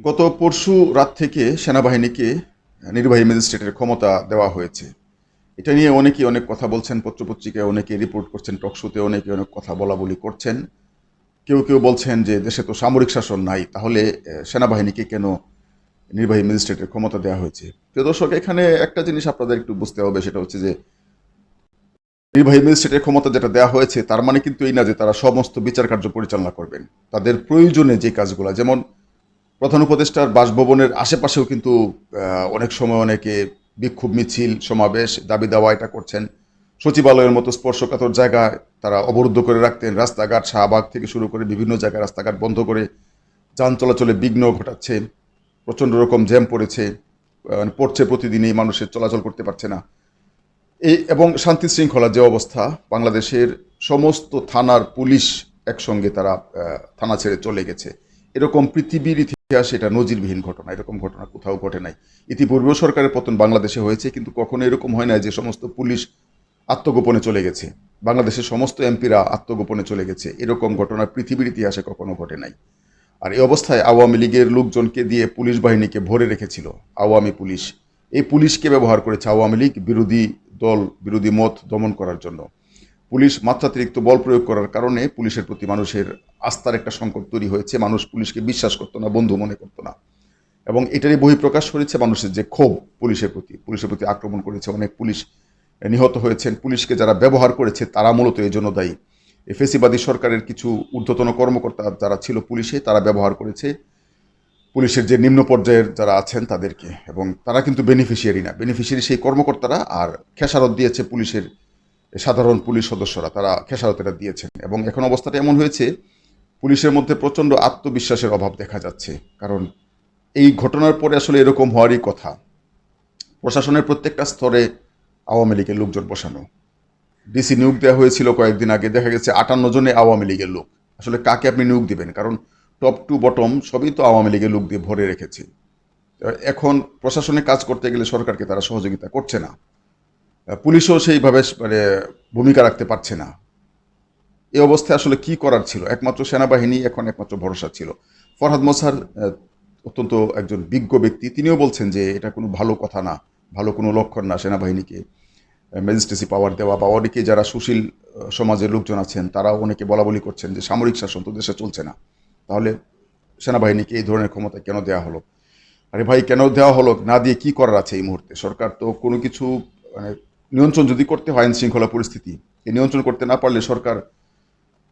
গত পরশু রাত থেকে সেনাবাহিনীকে নির্বাহী ম্যাজিস্ট্রেটের ক্ষমতা দেওয়া হয়েছে। এটা নিয়ে অনেকে অনেক কথা বলছেন, পত্রপত্রিকায় অনেকে রিপোর্ট করছেন টকশোতে অনেকে অনেক কথা বলা বলি করছেন। কেউ কেউ বলছেন যে দেশে তো সামরিক শাসন নাই, তাহলে সেনাবাহিনীকে কেন নির্বাহী ম্যাজিস্ট্রেটের ক্ষমতা দেওয়া হয়েছে? প্রিয় দর্শক, এখানে একটা জিনিস আপনাদের একটু বুঝতে হবে, সেটা হচ্ছে যে, নির্বাহী ম্যাজিস্ট্রেটের ক্ষমতা যেটা দেওয়া হয়েছে, তার মানে কিন্তু এই না যে তারা সমস্ত বিচার কার্য পরিচালনা করবেন। তাদের প্রয়োজনে যে কাজগুলো, যেমন প্রধান উপদেষ্টার বাসভবনের আশেপাশেও কিন্তু অনেক সময় অনেকে বিক্ষোভ মিছিল, সমাবেশ, দাবি দাওয়া এটা করছেন। সচিবালয়ের মতো স্পর্শকাতর জায়গায় তারা অবরুদ্ধ করে রাখতেন। রাস্তাঘাট, শাহবাগ থেকে শুরু করে বিভিন্ন জায়গায় রাস্তাঘাট বন্ধ করে যান চলাচলে বিঘ্ন ঘটাচ্ছে। প্রচণ্ড রকম জ্যাম পড়েছে। মানে পড়ছে প্রতিদিনই, মানুষের চলাচল করতে পারছে না। এই এবং শান্তি শৃঙ্খলা যে অবস্থা, বাংলাদেশের সমস্ত থানার পুলিশ একসঙ্গে তারা থানা ছেড়ে চলে গেছে। এরকম পৃথিবীর ইতিহাসে এটা নজিরবিহীন ঘটনা, এরকম ঘটনা কোথাও ঘটে নাই। ইতিপূর্বেও সরকারের পতন বাংলাদেশে হয়েছে, কিন্তু কখনো এরকম হয় না যে সমস্ত পুলিশ আত্মগোপনে চলে গেছে। বাংলাদেশের সমস্ত এমপিরা আত্মগোপনে চলে গেছে। এরকম ঘটনা পৃথিবীর ইতিহাসে কখনো ঘটে নাই। আর এই অবস্থায় আওয়ামী লীগের লোকজনকে দিয়ে পুলিশ বাহিনীকে ভরে রেখেছিল আওয়ামী পুলিশ। এই পুলিশকে ব্যবহার করেছে আওয়ামী লীগ বিরোধী দল, বিরোধী মত দমন করার জন্য। পুলিশ মাত্রাতিরিক্ত বল প্রয়োগ করার কারণে পুলিশের প্রতি মানুষের আস্থার একটা সংকট তৈরি হয়েছে। মানুষ পুলিশকে বিশ্বাস করতো না, বন্ধু মনে করতো না। এবং এটারই বহিঃপ্রকাশ করেছে মানুষের যে ক্ষোভ পুলিশের প্রতি। পুলিশের প্রতি আক্রমণ করেছে অনেক পুলিশ নিহত হয়েছেন। পুলিশকে যারা ব্যবহার করেছে, তারা মূলত এই জন্য দায়ী। এই ফেসিবাদী সরকারের কিছু ঊর্ধ্বতন কর্মকর্তা যারা ছিল পুলিশে, তারা ব্যবহার করেছে। পুলিশের যে নিম্ন পর্যায়ের যারা আছেন তাদেরকে। এবং তারা কিন্তু বেনিফিশিয়ারি না। বেনিফিশিয়ারি সেই কর্মকর্তারা, আর খেসারত দিয়েছে পুলিশের সাধারণ পুলিশ সদস্যরা, তারা খেসারত এটা দিয়েছেন। এবং এখন অবস্থাটা এমন হয়েছে, পুলিশের মধ্যে প্রচণ্ড আত্মবিশ্বাসের অভাব দেখা যাচ্ছে। কারণ এই ঘটনার পরে আসলে এরকম হওয়ারই কথা। প্রশাসনের প্রত্যেকটা স্তরে আওয়ামী লীগের লোকজন বসানো। ডিসি নিয়োগ দেওয়া হয়েছিল কয়েকদিন আগে, দেখা গেছে আটান্ন জনে আওয়ামী লীগের লোক। আসলে কাকে আপনি নিয়োগ দিবেন? কারণ টপ টু বটম সবই তো আওয়ামী লীগের লোক দিয়ে ভরে রেখেছে। এখন প্রশাসনে কাজ করতে গেলে সরকারকে তারা সহযোগিতা করছে না। পুলিশও সেইভাবে মানে ভূমিকা রাখতে পারছে না। এই অবস্থায় আসলে কি করার ছিল? একমাত্র সেনাবাহিনী, এখন একমাত্র ভরসা ছিল। ফরহাদ মোসার অত্যন্ত একজন বিজ্ঞ ব্যক্তি। তিনিও বলছেন যে এটা কোনো ভালো কথা না, ভালো কোনো লক্ষণ না সেনাবাহিনীকে। ম্যাজিস্ট্রেসি পাওয়ার দেওয়া বা অনেকে যারা সুশীল সমাজের লোকজন আছেন, তারাও অনেকে বলা বলি করছেন যে সামরিক শাসন তো দেশে চলছে না। তাহলে সেনাবাহিনীকে এই ধরনের ক্ষমতা কেন দেওয়া হলো? আরে ভাই, কেন দেওয়া হলো? না দিয়ে কি করার আছে এই মুহূর্তে? সরকার তো কোনো কিছু মানে নিয়ন্ত্রণ যদি করতে হয় আইন শৃঙ্খলা পরিস্থিতি এ নিয়ন্ত্রণ করতে না পারলে সরকার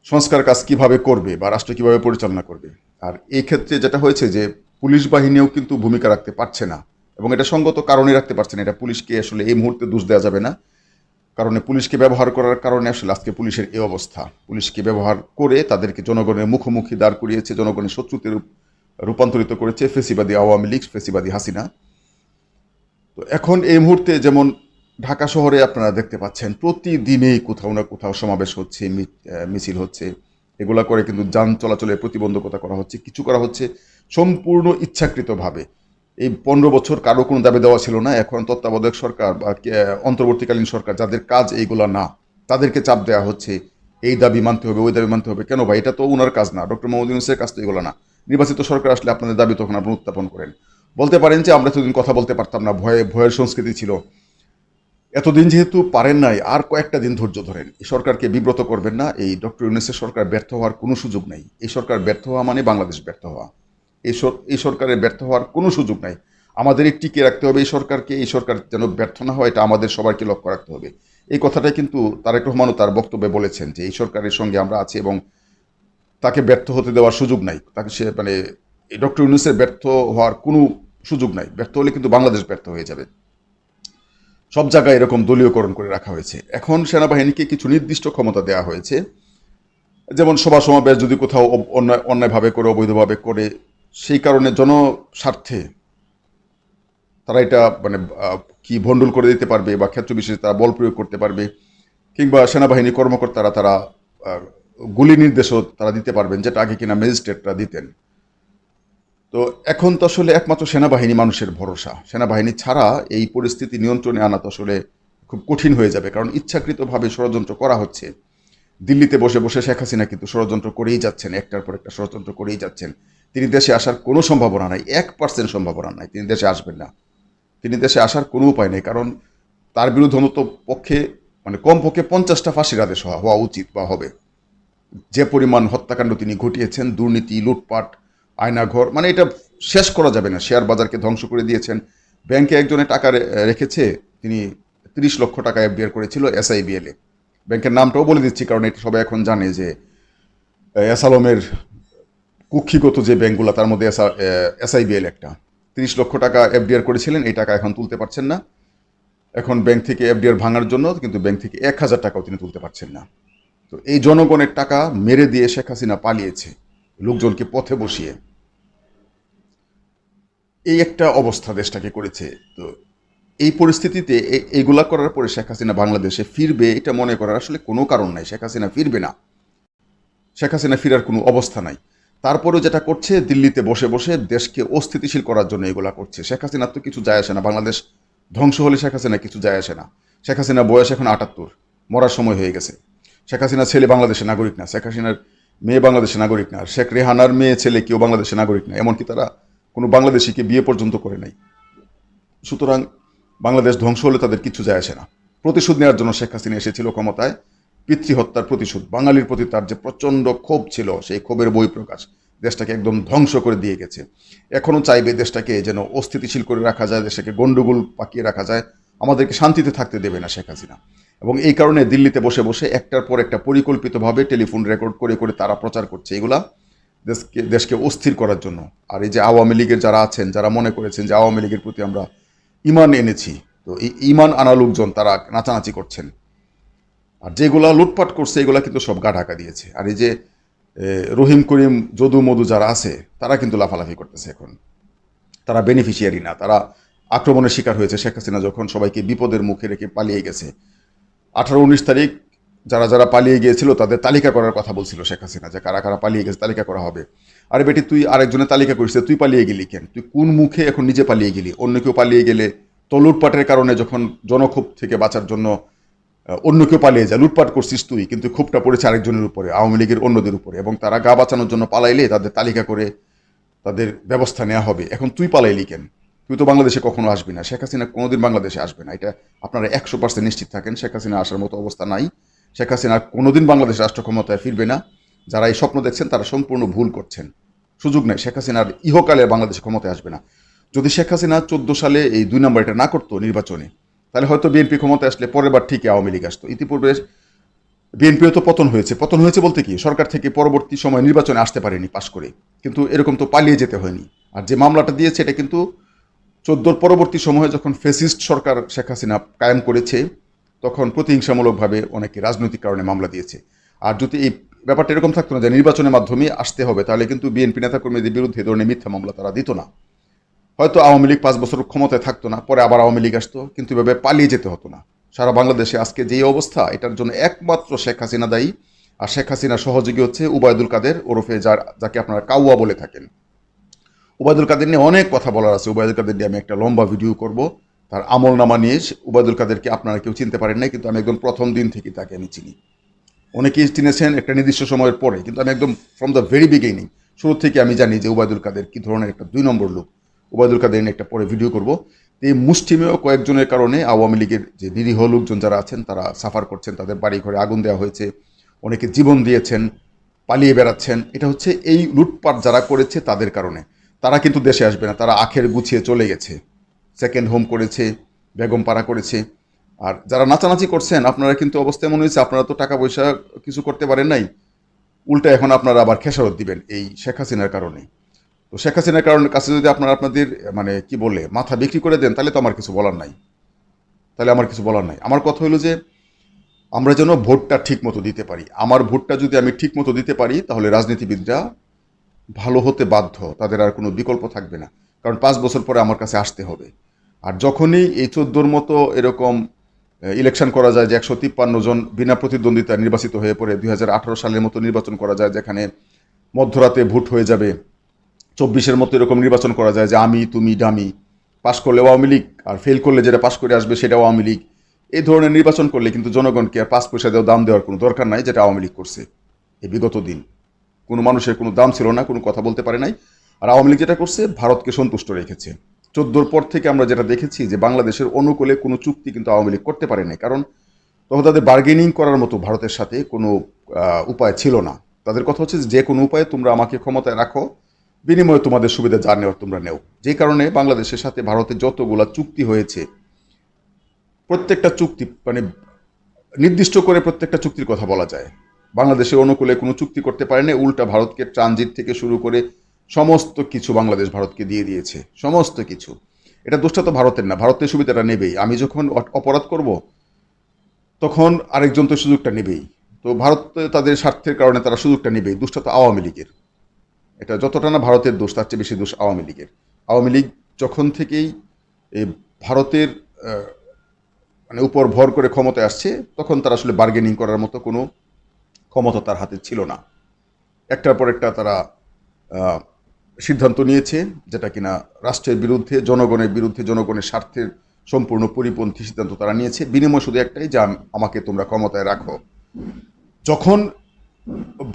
সংস্কার কাজ কীভাবে করবে বা রাষ্ট্র কীভাবে পরিচালনা করবে? আর এই ক্ষেত্রে যেটা হয়েছে যে, পুলিশ বাহিনীও কিন্তু ভূমিকা রাখতে পারছে না এবং এটা সঙ্গত কারণে রাখতে পারছে না। এটা পুলিশকে আসলে এই মুহূর্তে দোষ দেওয়া যাবে না। কারণে পুলিশকে ব্যবহার করার কারণে আসলে আজকে পুলিশের এই অবস্থা। পুলিশকে ব্যবহার করে তাদেরকে জনগণের মুখোমুখি দাঁড় করিয়েছে, জনগণের শত্রুতে রূপান্তরিত করেছে ফেসিবাদী আওয়ামী লীগ, ফেসিবাদী হাসিনা। তো এখন এই মুহূর্তে যেমন ঢাকা শহরে আপনারা দেখতে পাচ্ছেন, প্রতিদিনেই কোথাও না কোথাও সমাবেশ হচ্ছে মিছিল হচ্ছে। এগুলা করে কিন্তু যান চলাচলের প্রতিবন্ধকতা করা হচ্ছে, কিছু করা হচ্ছে সম্পূর্ণ ইচ্ছাকৃতভাবে। এই পনেরো বছর কারও কোনো দাবি দেওয়া ছিল না, এখন তত্ত্বাবধায়ক সরকার বা অন্তর্বর্তীকালীন সরকার যাদের কাজ এইগুলা না, তাদেরকে চাপ দেওয়া হচ্ছে, এই দাবি মানতে হবে, ওই দাবি মানতে হবে। কেন ভাই? এটা তো ওনার কাজ না, ডক্টর মোহাম্মদ ইউনুসের কাজ তো এগুলো না। নির্বাচিত সরকার আসলে আপনাদের দাবি তখন আপনি উত্থাপন করেন। বলতে পারেন যে আমরা এতদিন কথা বলতে পারতাম না, ভয়ে, ভয়ের সংস্কৃতি ছিল। এতদিন যেহেতু পারেন নাই, আর কয়েকটা দিন ধৈর্য ধরেন। এই সরকারকে বিব্রত করবেন না, এই ডক্টর ইউনুসের সরকার ব্যর্থ হওয়ার কোনো সুযোগ নাই। এই সরকার ব্যর্থ হওয়া মানে বাংলাদেশ ব্যর্থ হওয়া। এই এই সরকারের ব্যর্থ হওয়ার কোনো সুযোগ নাই। আমাদের টিকে রাখতে হবে এই সরকারকে, এই সরকার যেন ব্যর্থ না হয়, এটা আমাদের সবাইকে লক্ষ্য রাখতে হবে। এই কথাটাই কিন্তু তারেক রহমানও তার বক্তব্যে বলেছেন যে, এই সরকারের সঙ্গে আমরা আছি এবং তাকে ব্যর্থ হতে দেওয়ার সুযোগ নাই। তাকে সে মানে এই ডক্টর ইউনুসের ব্যর্থ হওয়ার কোনো সুযোগ নাই। ব্যর্থ হলে কিন্তু বাংলাদেশ ব্যর্থ হয়ে যাবে। সব জায়গায় এরকম দলীয়করণ করে রাখা হয়েছে। এখন সেনাবাহিনীকে কিছু নির্দিষ্ট ক্ষমতা দেওয়া হয়েছে। যেমন সভা সমাবেশ যদি কোথাও অন্যায় অন্যায়ভাবে করে, অবৈধভাবে করে, সেই কারণে জনস্বার্থে তারা এটা মানে কি ভণ্ডুল করে দিতে পারবে বা ক্ষেত্র বিশেষে তারা বল প্রয়োগ করতে পারবে, কিংবা সেনাবাহিনী কর্মকর্তারা তারা গুলি নির্দেশও তারা দিতে পারবেন, যেটা আগে কিনা ম্যাজিস্ট্রেটরা দিতেন। তো এখন তো আসলে একমাত্র সেনাবাহিনী মানুষের ভরসা। সেনাবাহিনী ছাড়া এই পরিস্থিতি নিয়ন্ত্রণে আনা তো আসলে খুব কঠিন হয়ে যাবে। কারণ ইচ্ছাকৃতভাবে ষড়যন্ত্র করা হচ্ছে। দিল্লিতে বসে বসে শেখ হাসিনা কিন্তু ষড়যন্ত্র করেই যাচ্ছেন, একটার পর একটা ষড়যন্ত্র করেই যাচ্ছেন। তিনি দেশে আসার কোনো সম্ভাবনা নাই, এক পার্সেন্ট সম্ভাবনা নাই, তিনি দেশে আসবেন না। তিনি দেশে আসার কোনো উপায় নেই, কারণ তার বিরুদ্ধে অন্তত পক্ষে মানে কমপক্ষে পঞ্চাশটা ফাঁসির আদেশ হওয়া হওয়া উচিত বা হবে। যে পরিমাণ হত্যাকাণ্ড তিনি ঘটিয়েছেন, দুর্নীতি, লুটপাট আয়নাঘর মানে এটা শেষ করা যাবে না। শেয়ার বাজারকে ধ্বংস করে দিয়েছেন। ব্যাংকে একজনে টাকা রেখেছে, তিনি তিরিশ লক্ষ টাকা এফডিআর করেছিল এসআইবিএল। ব্যাংকের নামটাও বলে দিচ্ছি, কারণ এটা সবাই এখন জানে যে এসালমের কুক্ষিগত যে ব্যাংকগুলো, তার মধ্যে এসআইবিএল একটা। তিরিশ লক্ষ টাকা এফডিআর করেছিলেন, এই টাকা এখন তুলতে পারছেন না। এখন ব্যাংক থেকে এফডিআর ভাঙার জন্য কিন্তু ব্যাংক থেকে এক হাজার টাকাও তিনি তুলতে পারছেন না। তো এই জনগণের টাকা মেরে দিয়ে শেখ হাসিনা পালিয়েছে। লোকজনকে পথে বসিয়ে এই একটা অবস্থা দেশটাকে করেছে। তো এই পরিস্থিতিতে এইগুলা করার পরে শেখ হাসিনা বাংলাদেশে ফিরবে এটা মনে করার আসলে কোনো কারণ নাই। শেখ হাসিনা ফিরবে না। শেখ হাসিনা ফিরার কোনো অবস্থা নাই। তারপরেও যেটা করছে, দিল্লিতে বসে বসে দেশকে অস্থিতিশীল করার জন্য এগুলা করছে। শেখ হাসিনার তো কিছু যায় আসে না। বাংলাদেশ ধ্বংস হলে শেখ হাসিনা কিছু যায় আসে না। শেখ হাসিনা বয়স এখন আটাত্তর। মরার সময় হয়ে গেছে। শেখ হাসিনার ছেলে বাংলাদেশের নাগরিক না। শেখ হাসিনার মেয়ে বাংলাদেশের নাগরিক না শেখ রেহানার মেয়ে ছেলে কেউ বাংলাদেশের নাগরিক না, এমনকি তারা কোনো বাংলাদেশিকে বিয়ে পর্যন্ত করে নাই। সুতরাং বাংলাদেশ ধ্বংস হলে তাদের কিছু যায় আসে না। প্রতিশোধ নেওয়ার জন্য শেখ হাসিনা এসেছিল ক্ষমতায়। পিতৃহত্যার প্রতিশোধ, বাঙালির প্রতি তার যে প্রচণ্ড ক্ষোভ ছিল, সেই ক্ষোভের বই প্রকাশ দেশটাকে একদম ধ্বংস করে দিয়ে গেছে। এখনও চাইবে দেশটাকে যেন অস্থিতিশীল করে রাখা যায়, দেশটাকে গণ্ডগোল পাকিয়ে রাখা যায়। আমাদেরকে শান্তিতে থাকতে দেবে না শেখ হাসিনা। এবং এই কারণে দিল্লিতে বসে বসে একটার পর একটা পরিকল্পিতভাবে টেলিফোন রেকর্ড করে করে তারা প্রচার করছে। এগুলা দেশকে দেশকে অস্থির করার জন্য। আর এই যে আওয়ামী লীগের যারা আছেন, যারা মনে করেছেন যে আওয়ামী লীগের প্রতি আমরা ইমান এনেছি, তো এই ইমান আনা লোকজন তারা নাচানাচি করছেন। আর যেগুলা লুটপাট করছে, এগুলা কিন্তু সব গা ঢাকা দিয়েছে। আর এই যে রহিম করিম, যদু মধু যারা আছে, তারা কিন্তু লাফালাফি করতেছে এখন। তারা বেনিফিশিয়ারি না, তারা আক্রমণের শিকার হয়েছে শেখ হাসিনা যখন সবাইকে বিপদের মুখে রেখে পালিয়ে গেছে। আঠারো, উনিশ তারিখ যারা যারা পালিয়ে গিয়েছিল তাদের তালিকা করার কথা বলছিল শেখ হাসিনা যে কারা কারা পালিয়ে গেছে তালিকা করা হবে। আরে বেটি, তুই আরেকজনের তালিকা করিস তুই পালিয়ে গেলি কেন? তুই কোন মুখে এখন নিজে পালিয়ে গেলি? অন্য কেউ পালিয়ে গেলে তো লুটপাটের কারণে যখন জনক্ষোভ থেকে বাঁচার জন্য অন্য কেউ পালিয়ে যায়, লুটপাট করছিস তুই, কিন্তু ক্ষোভটা পড়েছে আরেকজনের উপরে, আওয়ামী লীগের অন্যদের উপরে এবং তারা গা বাঁচানোর জন্য পালাইলে তাদের তালিকা করে তাদের ব্যবস্থা নেওয়া হবে। এখন তুই পালাইলি কেন? তুই তো বাংলাদেশে কখনো আসবি না। শেখ হাসিনা কোনোদিন বাংলাদেশে আসবে না। এটা আপনারা একশো পার্সেন্ট নিশ্চিত থাকেন। শেখ হাসিনা আসার মতো অবস্থা নাই। শেখ হাসিনা কোনোদিন বাংলাদেশ রাষ্ট্র ক্ষমতায় ফিরবে না। যারা এই স্বপ্ন দেখছেন, তারা সম্পূর্ণ ভুল করছেন। সুযোগ নেই। শেখ হাসিনার ইহকালে বাংলাদেশ ক্ষমতায় আসবে না। যদি শেখ হাসিনা চোদ্দ সালে এই দুই নম্বর এটা না করতো নির্বাচনে, তাহলে হয়তো বিএনপি ক্ষমতায় আসলে পরের বার ঠিকই আওয়ামী লীগ আসতো। ইতিপূর্বে বিএনপিও তো পতন হয়েছে। পতন হয়েছে বলতে কি? সরকার থেকে পরবর্তী সময় নির্বাচনে আসতে পারেনি পাশ করে। কিন্তু এরকম তো পালিয়ে যেতে হয়নি। আর যে মামলাটা দিয়েছে, এটা কিন্তু চোদ্দোর পরবর্তী সময়ে যখন ফেসিস্ট সরকার শেখ হাসিনা কায়েম করেছে, তখন প্রতিহিংসামূলকভাবে অনেকে রাজনৈতিক কারণে মামলা দিয়েছে। আর যদি এই ব্যাপারটা এরকম থাকতো না যে নির্বাচনের মাধ্যমে আসতে হবে, তাহলে কিন্তু বিএনপি নেতাকর্মীদের বিরুদ্ধে ধরনের মিথ্যা মামলা তারা দিত না। হয়তো আওয়ামী লীগ পাঁচ বছর ক্ষমতায় থাকতো না, পরে আবার আওয়ামী লীগ আসতো, কিন্তু এভাবে পালিয়ে যেতে হতো না। সারা বাংলাদেশে আজকে যেই অবস্থা, এটার জন্য একমাত্র শেখ হাসিনা দায়ী। আর শেখ হাসিনার সহযোগী হচ্ছে উবায়দুল কাদের ওরফে যার, যাকে আপনারা কাউয়া বলে থাকেন। উবায়দুল কাদের নিয়ে অনেক কথা বলার আছে। উবায়দুল কাদের নিয়ে আমি একটা লম্বা ভিডিও করব। তার আমল নামা নিয়ে উবায়দুল কাদেরকে আপনারা কেউ চিনতে পারেন নাই, কিন্তু আমি একদম প্রথম দিন থেকে তাকে আমি চিনি। অনেকেই চিনেছেন একটা নির্দিষ্ট সময়ের পরে, কিন্তু আমি একদম ফ্রম দ্য ভেরি বিগিনিং শুরু থেকে আমি জানি যে উবায়দুল কাদের কী ধরনের একটা দুই নম্বর লোক। উবায়দুল কাদের নিয়ে একটা পরে ভিডিও করব। এই মুষ্টিমেয় কয়েকজনের কারণে আওয়ামী লীগের যে নিরীহ লোকজন যারা আছেন, তারা সাফার করছেন, তাদের বাড়ি ঘরে আগুন দেওয়া হয়েছে, অনেকে জীবন দিয়েছেন, পালিয়ে বেড়াচ্ছেন। এটা হচ্ছে এই লুটপাট যারা করেছে তাদের কারণে। তারা কিন্তু দেশে আসবে না, তারা আখের গুছিয়ে চলে গেছে। সেকেন্ড হোম করেছে, বেগম পাড়া করেছে। আর যারা নাচানাচি করছেন, আপনারা কিন্তু অবস্থা এমন হয়েছে, আপনারা তো টাকা পয়সা কিছু করতে পারেন নাই। উল্টা এখন আপনারা আবার খেসারত দিবেন এই শেখ হাসিনার কারণে। তো শেখ হাসিনার কারণে কাছে যদি আপনারা আপনাদের মানে কি বলে, মাথা বিক্রি করে দেন, তাহলে তো আমার কিছু বলার নাই। তাহলে আমার কিছু বলার নাই। আমার কথা হলো যে, আমরা যেন ভোটটা ঠিক মতো দিতে পারি। আমার ভোটটা যদি আমি ঠিক মতো দিতে পারি, তাহলে রাজনীতিবিদরা ভালো হতে বাধ্য, তাদের আর কোনো বিকল্প থাকবে না। কারণ পাঁচ বছর পরে আমার কাছে আসতে হবে। আর যখনই এই চোদ্দোর মতো এরকম ইলেকশন করা যায় যে একশো তিপ্পান্ন জন বিনা প্রতিদ্বন্দ্বিতা নির্বাচিত হয়ে পড়ে, দুই হাজার আঠেরো সালের মতো নির্বাচন করা যায় যেখানে মধ্যরাতে ভোট হয়ে যাবে, চব্বিশের মতো এরকম নির্বাচন করা যায় যে আমি, তুমি ডামি পাশ করলে আওয়ামী লীগ, আর ফেল করলে যেটা পাশ করে আসবে সেটা আওয়ামী লীগ। এই ধরনের নির্বাচন করলে কিন্তু জনগণকে আর পাঁচ পয়সা দেওয়া, দাম দেওয়ার কোনো দরকার নাই যেটা আওয়ামী লীগ করছে এই বিগত দিন। কোনো মানুষের কোনো দাম ছিল না, কোনো কথা বলতে পারে নাই। আর আওয়ামী লীগ যেটা করছে, ভারতকে সন্তুষ্ট রেখেছে। চোদ্দোর পর থেকে আমরা যেটা দেখেছি যে বাংলাদেশের অনুকূলে কোনো চুক্তি কিন্তু আওয়ামী লীগ করতে পারেনি কারণ তখন তাদের বার্গেনিং করার মতো ভারতের সাথে কোনো উপায় ছিল না। তাদের কথা হচ্ছে যে কোনো উপায়ে তোমরা আমাকে ক্ষমতায় রাখো, বিনিময়ে তোমাদের সুবিধা যা নেওয়ার তোমরা নেও। যে কারণে বাংলাদেশের সাথে ভারতের যতগুলা চুক্তি হয়েছে, প্রত্যেকটা চুক্তি মানে নির্দিষ্ট করে প্রত্যেকটা চুক্তির কথা বলা যায়। বাংলাদেশের অনুকূলে কোনো চুক্তি করতে পারেনি, উল্টা ভারতকে ট্রানজিট থেকে শুরু করে সমস্ত কিছু বাংলাদেশ ভারতকে দিয়ে দিয়েছে, সমস্ত কিছু। এটা দোষটা তো ভারতের না, ভারতের সুবিধাটা নেবেই। আমি যখন অপরাধ করব, তখন আরেকজন তো সুযোগটা নেবেই। তো ভারত তাদের স্বার্থের কারণে তারা সুযোগটা নেবেই দোষটা তো আওয়ামী লীগের। এটা যতটা না ভারতের দোষ, তার চেয়ে বেশি দোষ আওয়ামী লীগের। আওয়ামী লীগ যখন থেকেই এই ভারতের মানে উপর ভর করে ক্ষমতায় আসছে, তখন তারা আসলে বার্গেনিং করার মতো কোনো ক্ষমতা তার হাতে ছিল না। একটার পর একটা তারা সিদ্ধান্ত নিয়েছে যেটা কিনা রাষ্ট্রের বিরুদ্ধে, জনগণের বিরুদ্ধে, জনগণের স্বার্থের সম্পূর্ণ পরিপন্থী সিদ্ধান্ত তারা নিয়েছে। বিনিময় শুধু একটাই যে আমাকে তোমরা ক্ষমতায় রাখো। যখন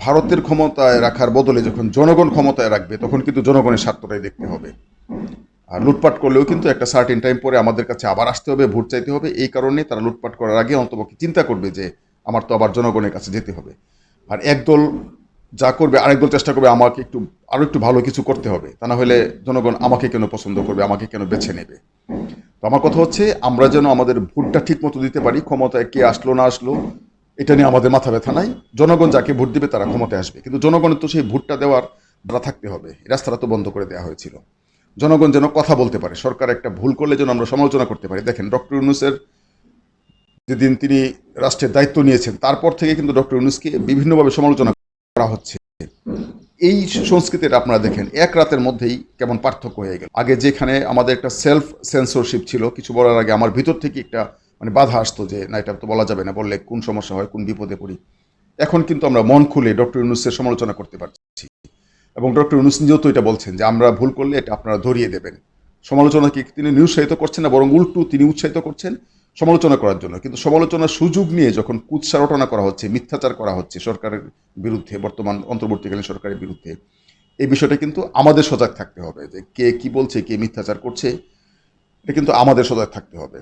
ভারতের ক্ষমতায় রাখার বদলে যখন জনগণ ক্ষমতায় রাখবে, তখন কিন্তু জনগণের স্বার্থটাই দেখতে হবে। আর লুটপাট করলেও কিন্তু একটা সার্টিন টাইম পরে আমাদের কাছে আবার আসতে হবে, ভোট চাইতে হবে। এই কারণে তারা লুটপাট করার আগে অন্তপক্ষে চিন্তা করবে যে আমার তো আবার জনগণের কাছে যেতে হবে। আর একদল যা করবে, আরেক দল চেষ্টা করবে আমাকে একটু আরও একটু ভালো কিছু করতে হবে। তা না হলে জনগণ আমাকে কেন পছন্দ করবে, আমাকে কেন বেছে নেবে? তো আমার কথা হচ্ছে, আমরা যেন আমাদের ভোটটা ঠিক মতো দিতে পারি, ক্ষমতায় কে আসলো, না আসলো, এটা নিয়ে আমাদের মাথা ব্যথা নাই। জনগণ যাকে ভোট দিবে, তারা ক্ষমতায় আসবে। কিন্তু জনগণের তো সেই ভোটটা দেওয়ার দ্বারা থাকতে হবে। রাস্তাটা তো বন্ধ করে দেওয়া হয়েছিল। জনগণ যেন কথা বলতে পারে। সরকার একটা ভুল করলে যেন আমরা সমালোচনা করতে পারি। দেখেন, ডক্টর ইউনুসের যেদিন তিনি রাষ্ট্রের দায়িত্ব নিয়েছেন, তারপর থেকে কিন্তু ডক্টর ইউনুসকে বিভিন্নভাবে সমালোচনা করা হচ্ছে। এই সংস্কৃতিটা আপনারা দেখেন, এক রাতের মধ্যেই কেমন পার্থক্য হয়ে গেল। আগে যেখানে আমাদের একটা সেলফ সেন্সরশিপ ছিল, কিছু বলার আগে আমার ভিতর থেকে একটা মানে বাধা আসতো যে, না, এটা তো বলা যাবে না, বললে কোন সমস্যা হয়, কোন বিপদে পড়ি? এখন কিন্তু আমরা মন খুলে ডক্টর ইউনুসের সমালোচনা করতে পারছি। এবং ডক্টর ইউনুস নিজেও তো এটা বলছেন যে, আমরা ভুল করলে এটা আপনারা ধরিয়ে দেবেন। সমালোচনাকে তিনি নিরুৎসাহিত করছেন না, বরং উল্টু তিনি উৎসাহিত করছেন? সমালোচনা করার জন্য। কিন্তু সমালোচনার সুযোগ নিয়ে যখন কুৎসা রটনা করা হচ্ছে, মিথ্যাচার করা হচ্ছে সরকারের বিরুদ্ধে, বর্তমান অন্তর্বর্তীকালীন সরকারের বিরুদ্ধে, এই বিষয়টা কিন্তু আমাদের সজাগ থাকতে হবে যে কে কি বলছে, কে মিথ্যাচার করছে, এটা কিন্তু আমাদের সজাগ থাকতে হবে।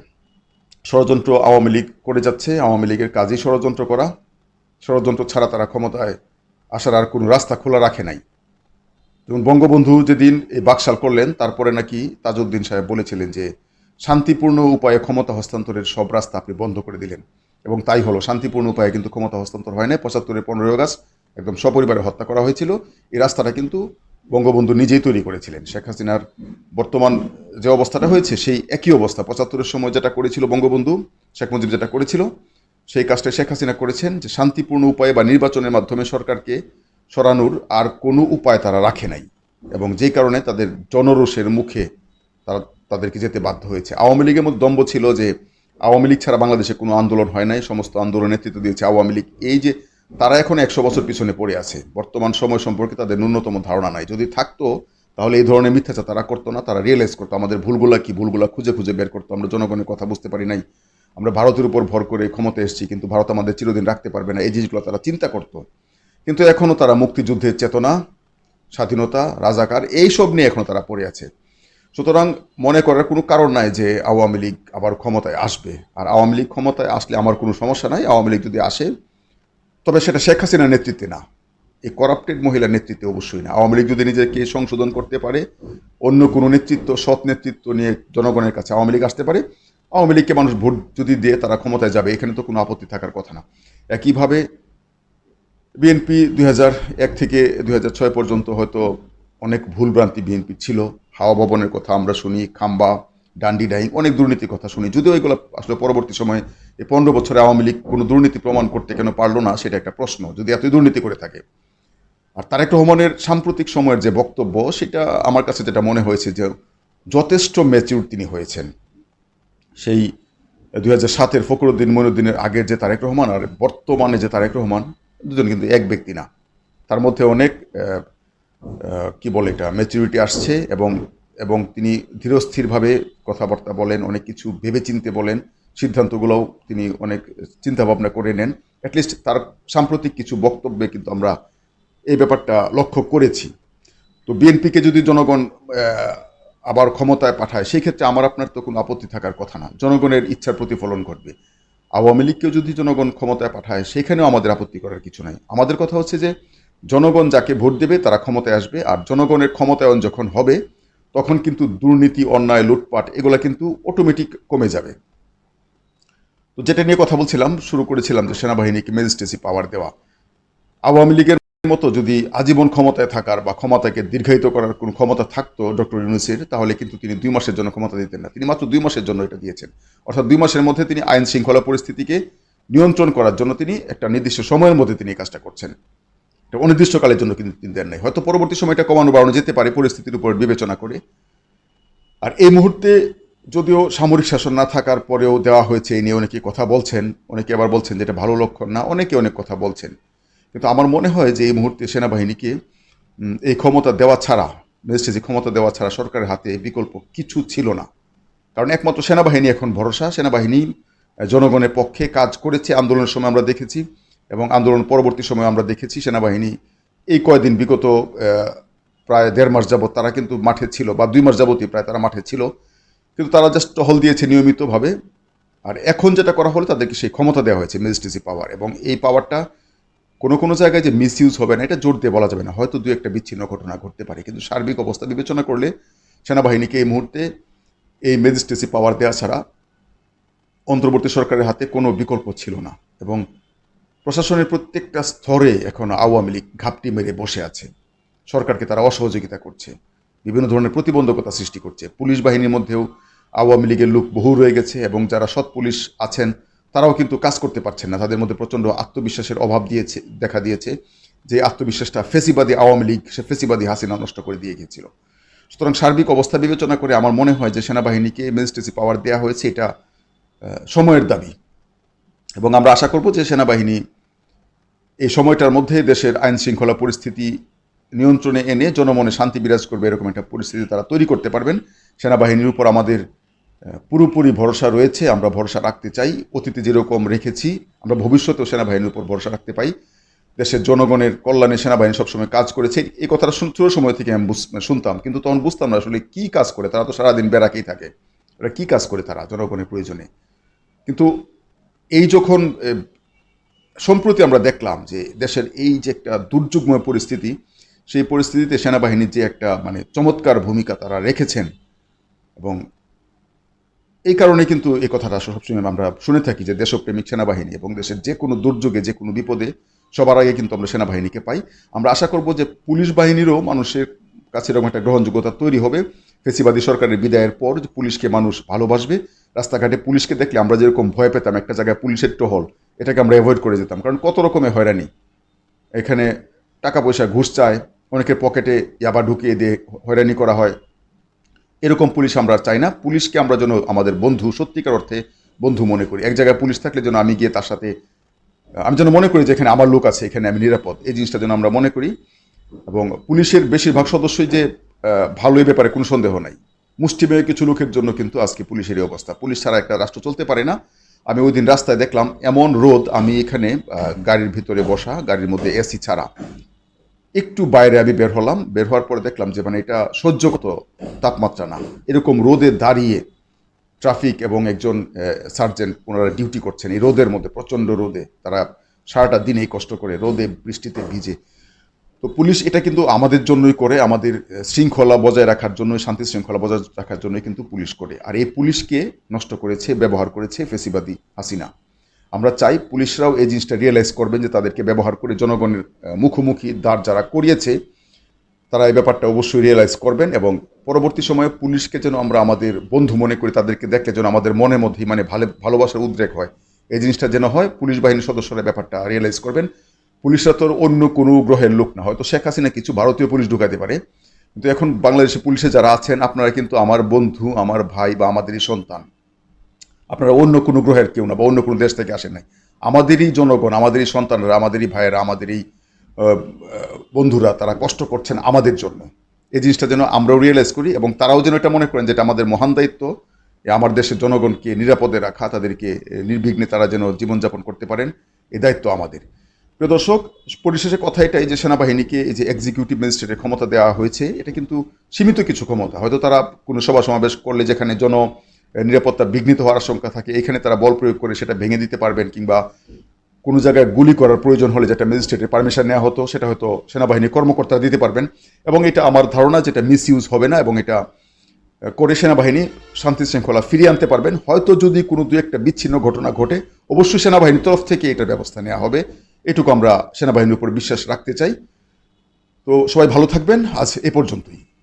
ষড়যন্ত্র আওয়ামী লীগ করে যাচ্ছে, আওয়ামী লীগের কাজই ষড়যন্ত্র করা। ষড়যন্ত্র ছাড়া তারা ক্ষমতায় আসার আর কোনো রাস্তা খোলা রাখে নাই। যেমন বঙ্গবন্ধু যেদিন এই বাকশাল করলেন, তারপরে নাকি তাজউদ্দিন সাহেব বলেছিলেন যে শান্তিপূর্ণ উপায়ে ক্ষমতা হস্তান্তরের সব রাস্তা আপনি বন্ধ করে দিলেন। এবং তাই হলো, শান্তিপূর্ণ উপায়ে কিন্তু ক্ষমতা হস্তান্তর হয় না পঁচাত্তরের পনেরোই আগস্ট একদম সপরিবারে হত্যা করা হয়েছিল। এই রাস্তাটা কিন্তু বঙ্গবন্ধু নিজেই তৈরি করেছিলেন। শেখ হাসিনার বর্তমান যে অবস্থাটা হয়েছে, সেই একই অবস্থা। পঁচাত্তরের সময় যেটা করেছিল বঙ্গবন্ধু, শেখ মুজিব যেটা করেছিল, সেই কাজটা শেখ হাসিনা করেছেন যে শান্তিপূর্ণ উপায়ে বা নির্বাচনের মাধ্যমে সরকারকে সরানোর আর কোনো উপায় তারা রাখে নাই। এবং যেই কারণে তাদের জনরোষের মুখে তারা তাদেরকে যেতে বাধ্য হয়েছে। আওয়ামী লীগের মধ্যে দম্ভ ছিল যে আওয়ামী লীগ ছাড়া বাংলাদেশে কোনো আন্দোলন হয় নাই, সমস্ত আন্দোলন নেতৃত্ব দিয়েছে আওয়ামী লীগ। এই যে তারা এখন একশো বছর পিছনে পড়ে আছে, বর্তমান সময় সম্পর্কে তাদের ন্যূনতম ধারণা নাই। যদি থাকতো, তাহলে এই ধরনের মিথ্যাচার তারা করতো না, তারা রিয়েলাইজ করতো, আমাদের ভুলগুলা কি, ভুলগুলা খুঁজে খুঁজে বের করতো। আমরা জনগণের কথা বুঝতে পারি নাই। আমরা ভারতের উপর ভর করে ক্ষমতা এসেছি, কিন্তু ভারত আমাদের চিরদিন রাখতে পারবে না। এই জিনিসগুলো তারা চিন্তা করতো। কিন্তু এখনও তারা মুক্তিযুদ্ধের চেতনা, স্বাধীনতা, রাজাকার, এইসব নিয়ে এখনও তারা পড়ে আছে। সুতরাং মনে করার কোনো কারণ নাই যে আওয়ামী লীগ আবার ক্ষমতায় আসবে। আর আওয়ামী লীগ ক্ষমতায় আসলে আমার কোনো সমস্যা নাই। আওয়ামী লীগ যদি আসে, তবে সেটা শেখ হাসিনার নেতৃত্বে না। এই করাপ্টেড মহিলার নেতৃত্বে অবশ্যই না। আওয়ামী লীগ যদি নিজেকে সংশোধন করতে পারে, অন্য কোনো নেতৃত্ব, সৎ নেতৃত্ব নিয়ে জনগণের কাছে আওয়ামী লীগ আসতে পারে, আওয়ামী লীগকে মানুষ ভোট যদি দিয়ে, তারা ক্ষমতায় যাবে। এখানে তো কোনো আপত্তি থাকার কথা না। একইভাবে বিএনপি দুই এক থেকে দুই পর্যন্ত হয়তো অনেক ভুলভ্রান্তি বিএনপি ছিল। হাওয়া ভবনের কথা আমরা শুনি, খাম্বা, ডান্ডি ডাইং, অনেক দুর্নীতির কথা শুনি। যদিও এগুলো আসলে পরবর্তী সময়ে এই পনেরো বছরে আওয়ামী লীগ কোনো দুর্নীতি প্রমাণ করতে কেন পারল না, সেটা একটা প্রশ্ন। যদি এতই দুর্নীতি করে থাকে। আর তারেক রহমানের সাম্প্রতিক সময়ের যে বক্তব্য, সেটা আমার কাছে যেটা মনে হয়েছে যে যথেষ্ট ম্যাচিউর তিনি হয়েছেন। সেই দুই হাজার সাতের ফখরুদ্দিন মইনুদ্দিনের আগের যে তারেক রহমান আর বর্তমানে যে তারেক রহমান, দুজন কিন্তু এক ব্যক্তি না। তার মধ্যে অনেক কি বলে এটা? ম্যাচুরিটি আসছে এবং এবং তিনি ধীরস্থিরভাবে কথাবার্তা বলেন, অনেক কিছু ভেবেচিন্তে বলেন, সিদ্ধান্তগুলোও তিনি অনেক চিন্তা ভাবনা করে নেন। অ্যাটলিস্ট তার সাম্প্রতিক কিছু বক্তব্যে কিন্তু আমরা এই ব্যাপারটা লক্ষ্য করেছি। তো বিএনপিকে যদি জনগণ আবার ক্ষমতায় পাঠায়, সেই ক্ষেত্রে আমার, আপনার তো কোনো আপত্তি থাকার কথা না। জনগণের ইচ্ছার প্রতিফলন ঘটবে। আওয়ামী লীগকেও যদি জনগণ ক্ষমতায় পাঠায়, সেখানেও আমাদের আপত্তি করার কিছু নাই। আমাদের কথা হচ্ছে যে জনগণ যাকে ভোট দেবে তারা ক্ষমতায় আসবে, আর জনগণের ক্ষমতায়ন যখন হবে, তখন কিন্তু দুর্নীতি, অন্যায়, লুটপাট, এগুলো কিন্তু অটোমেটিক কমে যাবে। তো যেটা নিয়ে কথা বলছিলাম, শুরু করেছিলাম যে সেনাবাহিনীকে ম্যাজিস্ট্রেসি পাওয়ার দেওয়া। আওয়ামী লীগের মতো যদি আজীবন ক্ষমতায় থাকার বা ক্ষমতাকে দীর্ঘায়িত করার কোনো ক্ষমতা থাকতো ডক্টর ইউনুসের, তাহলে কিন্তু তিনি দুই মাসের জন্য ক্ষমতা দিতেন না। তিনি মাত্র দুই মাসের জন্য এটা দিয়েছেন। অর্থাৎ দুই মাসের মধ্যে তিনি আইন শৃঙ্খলা পরিস্থিতিকে নিয়ন্ত্রণ করার জন্য তিনি একটা নির্দিষ্ট সময়ের মধ্যে তিনি এই কাজটা করছেন। এটা অনির্দিষ্টকালের জন্য কিন্তু তিনি দেন নাই। হয়তো পরবর্তী সময়টা কমানো বাড়ানো যেতে পারে, পরিস্থিতির উপর বিবেচনা করে। আর এই মুহূর্তে যদিও সামরিক শাসন না থাকার পরেও দেওয়া হয়েছে, এই নিয়ে অনেকে কথা বলছেন। অনেকে আবার বলছেন যে এটা ভালো লক্ষণ না, অনেকে অনেক কথা বলছেন। কিন্তু আমার মনে হয় যে এই মুহূর্তে সেনাবাহিনীকে এই ক্ষমতা দেওয়া ছাড়া, ম্যাজিস্ট্রেসি ক্ষমতা দেওয়া ছাড়া সরকারের হাতে বিকল্প কিছু ছিল না। কারণ একমাত্র সেনাবাহিনী এখন ভরসা, সেনাবাহিনী জনগণের পক্ষে কাজ করেছে। আন্দোলনের সময় আমরা দেখেছি এবং আন্দোলন পরবর্তী সময় আমরা দেখেছি সেনাবাহিনী এই কয়দিন বিগত প্রায় দেড় মাস যাবত তারা কিন্তু মাঠে ছিল বা দুই মাস যাবতই প্রায় তারা মাঠে ছিল। কিন্তু তারা জাস্ট টহল দিয়েছে নিয়মিতভাবে। আর এখন যেটা করা হলো তাদেরকে সেই ক্ষমতা দেওয়া হয়েছে ম্যাজিস্ট্রেসি পাওয়ার এবং এই পাওয়ারটা কোনো কোনো জায়গায় যে মিস ইউজ হবে না, এটা জোর দিয়ে বলা যাবে না। হয়তো দু একটা বিচ্ছিন্ন ঘটনা ঘটতে পারে। কিন্তু সার্বিক অবস্থা বিবেচনা করলে সেনাবাহিনীকে এই মুহূর্তে এই ম্যাজিস্ট্রেসি পাওয়ার দেওয়া ছাড়া অন্তর্বর্তী সরকারের হাতে কোনো বিকল্প ছিল না। এবং প্রশাসনের প্রত্যেকটা স্তরে এখন আওয়ামী লীগ ঘাপটি মেরে বসে আছে। সরকারকে তারা অসহযোগিতা করছে। বিভিন্ন ধরনের প্রতিবন্ধকতা সৃষ্টি করছে। পুলিশ বাহিনীর মধ্যেও আওয়ামী লীগের লোক বহু রয়ে গেছে এবং যারা সৎ পুলিশ আছেন, তারাও কিন্তু কাজ করতে পারছেন না। তাদের মধ্যে প্রচণ্ড আত্মবিশ্বাসের অভাব দিয়েছে, দেখা দিয়েছে যে আত্মবিশ্বাসটা ফেসিবাদী আওয়ামী লীগ, সে ফেসিবাদী হাসিনা নষ্ট করে দিয়ে গিয়েছিল। সুতরাং সার্বিক অবস্থা বিবেচনা করে আমার মনে হয় যে সেনাবাহিনীকে ম্যাজিস্ট্রেসি পাওয়ার দেওয়া হয়েছে, এটা সময়ের দাবি। এবং আমরা আশা করব যে সেনাবাহিনী এই সময়টার মধ্যে দেশের আইন শৃঙ্খলা পরিস্থিতি নিয়ন্ত্রণে এনে জনমনে শান্তি বিরাজ করবে এরকম একটা পরিস্থিতি তারা তৈরি করতে পারবেন। সেনাবাহিনীর উপর আমাদের পুরোপুরি ভরসা রয়েছে, আমরা ভরসা রাখতে চাই। অতীতে যেরকম রেখেছি, আমরা ভবিষ্যতেও সেনাবাহিনীর উপর ভরসা রাখতে পাই। দেশের জনগণের কল্যাণে সেনাবাহিনী সবসময় কাজ করেছে। এই কথাটা শুরুর সময় থেকে আমি শুনতাম, কিন্তু তখন বুঝতাম না আসলে কী কাজ করে, তারা তো সারাদিন বেড়াকেই থাকে। ওরা কী কাজ করে তারা জনগণের প্রয়োজনে? কিন্তু এই যখন সম্প্রতি আমরা দেখলাম যে দেশের এই যে একটা দুর্যোগময় পরিস্থিতি, সেই পরিস্থিতিতে সেনাবাহিনীর যে একটা মানে চমৎকার ভূমিকা তারা রেখেছেন এবং এই কারণে কিন্তু এই কথাটা সবসময় আমরা শুনে থাকি যে দেশপ্রেমিক সেনাবাহিনী এবং দেশের যে কোনো দুর্যোগে, যে কোনো বিপদে সবার আগে কিন্তু আমরা সেনাবাহিনীকে পাই। আমরা আশা করব যে পুলিশ বাহিনীরও মানুষের কাছে এরকম একটা গ্রহণযোগ্যতা তৈরি হবে। ফেসিবাদী সরকারের বিদায়ের পর পুলিশকে মানুষ ভালোবাসবে। রাস্তাঘাটে পুলিশকে দেখলে আমরা যেরকম ভয় পেতাম, একটা জায়গায় পুলিশের টহল এটাকে আমরা অ্যাভয়েড করে যেতাম। কারণ কত রকমের হয়রানি। এখানে টাকা পয়সা ঘুষ চায়, অনেকের পকেটে ইয়াবা ঢুকিয়ে দিয়ে হয়রানি করা হয়। এরকম পুলিশ আমরা চাই না। পুলিশকে আমরা যেন আমাদের বন্ধু, সত্যিকার অর্থে বন্ধু মনে করি। এক জায়গায় পুলিশ থাকলে যেন আমি গিয়ে তার সাথে, আমি যেন মনে করি যে এখানে আমার লোক আছে, এখানে আমি নিরাপদ। এই জিনিসটা যেন আমরা মনে করি। এবং পুলিশের বেশিরভাগ সদস্যই যে ভালো এই ব্যাপারে কোনো সন্দেহ নাই। মুষ্টিমেয় কিছু লোকের জন্য কিন্তু আজকে পুলিশের এই অবস্থা। পুলিশ ছাড়া একটা রাষ্ট্র চলতে পারে না। আমি ওই দিন রাস্তায় দেখলাম এমন রোদ আমি এখানে গাড়ির ভিতরে বসা, গাড়ির মধ্যে এসি ছাড়া। একটু বাইরে আমি বের হলাম, বের হওয়ার পরে দেখলাম যে মানে এটা সহ্যগত তাপমাত্রা না। এরকম রোদে দাঁড়িয়ে ট্রাফিক এবং একজন সার্জেন্ট ওনারা ডিউটি করছেন। এই রোদের মধ্যে, প্রচণ্ড রোদে, তারা সারাটা দিন এই কষ্ট করে রোদে বৃষ্টিতে ভিজে তো পুলিশ এটা কিন্তু আমাদের জন্যই করে, আমাদের শৃঙ্খলা বজায় রাখার জন্য শান্তি শৃঙ্খলা বজায় রাখার জন্যই কিন্তু পুলিশ করে। আর এই পুলিশকে নষ্ট করেছে, ব্যবহার করেছে ফেসিবাদী হাসিনা। আমরা চাই পুলিশরাও এই জিনিসটা রিয়েলাইজ করবেন যে তাদেরকে ব্যবহার করে জনগণের মুখোমুখি দাঁড় যারা করিয়েছে, তারা এই ব্যাপারটা অবশ্যই রিয়েলাইজ করবেন এবং পরবর্তী সময়ে পুলিশকে যেন আমরা আমাদের বন্ধু মনে করি, তাদেরকে দেখলে যেন আমাদের মনের মধ্যে মানে ভালো, ভালোবাসার উদ্রেক হয়। এই জিনিসটা যেন হয়, পুলিশ বাহিনীর সদস্যরা ব্যাপারটা রিয়েলাইজ করবেন। পুলিশরা তো অন্য কোনো গ্রহের লোক না। হয়তো শেখ হাসিনা কিছু ভারতীয় পুলিশ ঢুকাতে পারে। কিন্তু এখন বাংলাদেশে পুলিশে যারা আছেন, আপনারা কিন্তু আমার বন্ধু, আমার ভাই বা আমাদেরই সন্তান। আপনারা অন্য কোনো গ্রহের কেউ না বা অন্য কোনো দেশ থেকে আসেন নাই। আমাদেরই জনগণ, আমাদেরই সন্তানরা, আমাদেরই ভাইয়েরা, আমাদেরই বন্ধুরা, তারা কষ্ট করছেন আমাদের জন্য। এই জিনিসটা যেন আমরাও রিয়েলাইজ করি এবং তারাও যেন এটা মনে করেন যেটা আমাদের মহান দায়িত্ব। আমার দেশের জনগণকে নিরাপদে রাখা, তাদেরকে নির্বিঘ্নে তারা যেন জীবনযাপন করতে পারেন, এ দায়িত্ব আমাদের। প্রিয় দর্শক, পরিশেষে কথা এটাই যে সেনাবাহিনীকে এই যে এক্সিকিউটিভ ম্যাজিস্ট্রেটের ক্ষমতা দেওয়া হয়েছে, এটা কিন্তু সীমিত কিছু ক্ষমতা। হয়তো তারা কোনো সভা সমাবেশ করলে যেখানে জন নিরাপত্তা বিঘ্নিত হওয়ার আশঙ্কা থাকে, এখানে তারা বল প্রয়োগ করে সেটা ভেঙে দিতে পারবেন কিংবা কোনো জায়গায় গুলি করার প্রয়োজন হলে যেটা ম্যাজিস্ট্রেটের পারমিশন নেওয়া হতো, সেটা হয়তো সেনাবাহিনীর কর্মকর্তারা দিতে পারবেন। এবং এটা আমার ধারণা যেটা মিস ইউজ হবে না এবং এটা করে সেনাবাহিনী শান্তি শৃঙ্খলা ফিরিয়ে আনতে পারবেন। হয়তো যদি কোনো দু একটা বিচ্ছিন্ন ঘটনা ঘটে, অবশ্যই সেনাবাহিনীর তরফ থেকে এটার ব্যবস্থা নেওয়া হবে। এটুকু আমরা সেনাবাহিনীর উপর বিশ্বাস রাখতে চাই। তো সবাই ভালো থাকবেন। আজ এ পর্যন্তই।